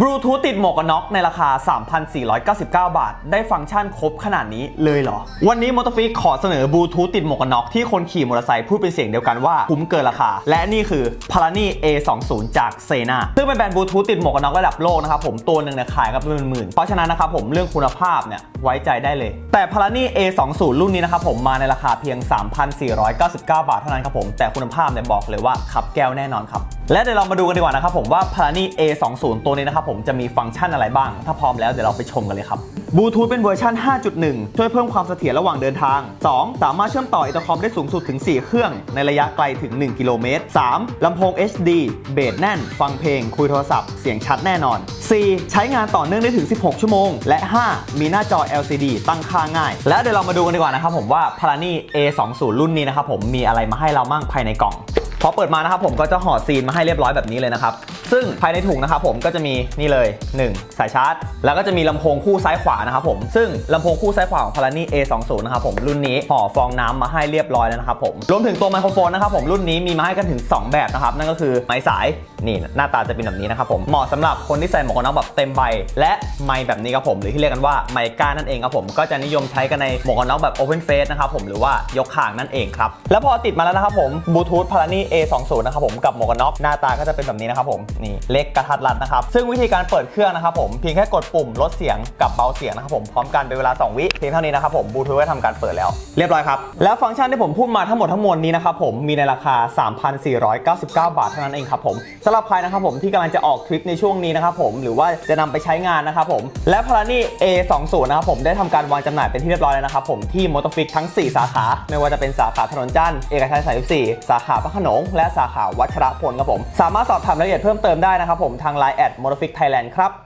บลูทูธติดหมวกกันน็อกในราคา 3,499 บาท ได้ฟังก์ชันครบขนาดนี้เลยเหรอ วันนี้มอเตอร์ฟิกขอเสนอบลูทูธติดหมวกกันน็อกที่คนขี่มอเตอร์ไซค์พูดเป็นเสียงเดียวกันว่าคุ้มเกินราคา และนี่คือ p a l a n i A20 จากเซนาซึ่งเป็นแบรนด์บลูทูธติดหมวกกันน็อกระดับโลกนะครับผมตัวหนึ่งเนี่ยขายกันเป็นหมื่นเพราะฉะนั้นนะครับผมเรื่องคุณภาพเนี่ยไว้ใจได้เลย แต่ p a l a n i A20 รุ่นนี้นะครับผมมาในราคาเพียง 3,499 บาทเท่านั้นครับผมแต่คุณภาพเนี่ยบอกเลยว่าขับแก้วแน่นอนครับและเดี๋ยวเรามาดูกันดีกว่านะครับผมว่า p a l a n i A20 ตัวนี้นะครับผมจะมีฟังก์ชันอะไรบ้าง ถ้าพร้อมแล้วเดี๋ยวเราไปชมกันเลยครับบลูทูธเป็นเวอร์ชัน 5.1 ช่วยเพิ่มความเสถียรระหว่างเดินทาง 2. สามารถเชื่อมต่ออินเตอร์คอมได้สูงสุดถึง 4 เครื่อง ในระยะไกลถึง 1 กิโลเมตร 3. ลำโพง HD เบสแน่น ฟังเพลง คุยโทรศัพท์ เสียงชัดแน่นอน 4. ใช้งานต่อเนื่องได้ถึง 16 ชั่วโมง และ 5. มีหน้าจอ LCD ตั้งค่าง่าย และเดี๋ยวเรามาดูกันดีกว่านะครับผมว่า p a l a n i A20 รุ่นนี้นะครับผมมีอะไรมาให้เรามั่งภายในกล่องพอเปิดมานะครับผมก็จะห่อซีนมาให้เรียบร้อยแบบนี้เลยนะครับ ซึ่งภายในถุงนะครับผมก็จะมีนี่เลย 1 สายชาร์จ แล้วก็จะมีลำโพงคู่ซ้ายขวานะครับผมซึ่งลำโพงคู่ซ้ายขวาของ p a l a n i A20 นะครับผมรุ่นนี้ห่อฟองน้ำมาให้เรียบร้อยแล้วนะครับผมรวมถึงตัวไมโครโฟนนะครับผมรุ่นนี้มีมาให้กันถึง 2 แบบนะครับนั่นก็คือไม้สายนี่หน้าตาจะเป็นแบบนี้นะครับผมเหมาะสำหรับคนที่ใส่หมวกกันน็อกแบบเต็มใบ และไมค์แบบนี้ครับผมหรือที่เรียกกันว่าไมค์ก้านั่นเองครับผมก็จะนิยมใช้กันในหมวกกันน็อกแบบ Open Face นะครับผมหรือว่ายกข่างนั่นเองครับแล้วพอติดมาแล้วนะครับผมบลูทูธพารานี่ A20 นะครับผมกับหมวกกันน็อกหน้าตาก็จะเป็นแบบนี้นะครับผมนี่เล็กกระทัดรัดนะครับ ซึ่งวิธีการเปิดเครื่องนะครับผมเพียงแค่กดปุ่มลดเสียงกับเบาเสียงนะครับผมพร้อมกันเป็นเวลา 2 วิเพียงเท่านี้นะครับผมบลูทูธก็ทำการเปิดแล้ว เรียบร้อยครับ แล้วฟังก์ชันที่ผมพูดมาทั้งหมดทั้งมวลนี้นะครับผมมีในราคา 3,499 บาทเท่านั้นเองครับผมสำหรับใครนะครับผมที่กำลังจะออกทริปในช่วงนี้นะครับผมหรือว่าจะนำไปใช้งานนะครับผมและพารานี่ A20 นะครับผมได้ทำการวางจำหน่ายเป็นที่เรียบร้อยแล้วนะครับผมที่มอเตอร์ฟิกทั้ง 4 สาขา ไม่ว่าจะเป็นสาขาถนนจันทร์เอกชัย34สาขาพระขนงและสาขาวัชรพลครับผม สามารถสอบถามรายละเอียดเพิ่มเติมได้นะครับผมทาง Line แอดมอเตอร์ฟิกไทยแลนด์ครับ